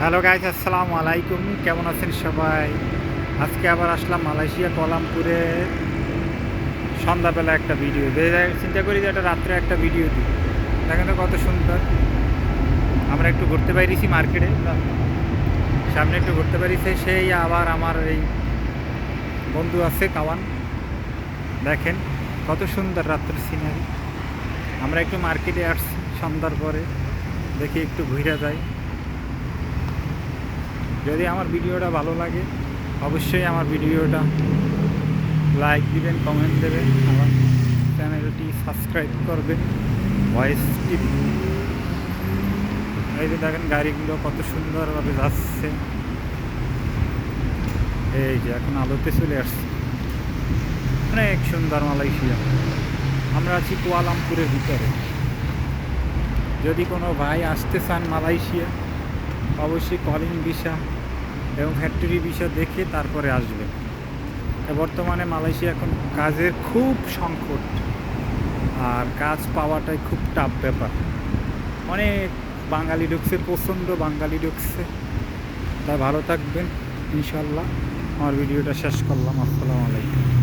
Hello guys আসসালামু আলাইকুম কেমন আছেন সবাই? আজকে আবার আসলাম মালয়েশিয়া কলামপুরে। সন্ধ্যাবেলা একটা ভিডিও চিন্তা করি যে একটা রাত্রে একটা ভিডিও দিই। দেখেন তো কত সুন্দর। আমরা একটু ঘুরতে পারিছি মার্কেটে। সামনে একটু ঘুরতে পারিছে সেই আবার আমার এই বন্ধু আছে, কাওয়ান। দেখেন কত সুন্দর রাত্রের সিনারি আমরা একটু মার্কেটে আসছি, সন্ধ্যার পরে। দেখি একটু ঘুরে যাই। যদি আমার ভিডিওটা ভালো লাগে, অবশ্যই আমার ভিডিওটা লাইক দিবেন কমেন্ট দেবেন, আমার চ্যানেলটি সাবস্ক্রাইব করবেন ভয়েস টিভি এই যে দেখেন গাড়িগুলো কত সুন্দরভাবে যাচ্ছে। এই যে এখন আলোতে চলে আসছে। অনেক সুন্দর মালয়েশিয়া। আমরা আছি কুয়ালামপুরের ভিতরে। যদি কোনো ভাই আসতে চান মালয়েশিয়া, অবশ্যই কলিং ভিসা এবং ফ্যাক্টরি বিষয় দেখে তারপরে আসবেন বর্তমানে মালয়েশিয়া এখন কাজের খুব সংকট। আর কাজ পাওয়াটাই খুব টাফ ব্যাপার। অনেক বাঙালি ঢুকছে, প্রচণ্ড বাঙালি ঢুকছে। তাই ভালো থাকবেন, ইনশাল্লাহ। আমার ভিডিওটা শেষ করলাম। আসসালামু আলাইকুম।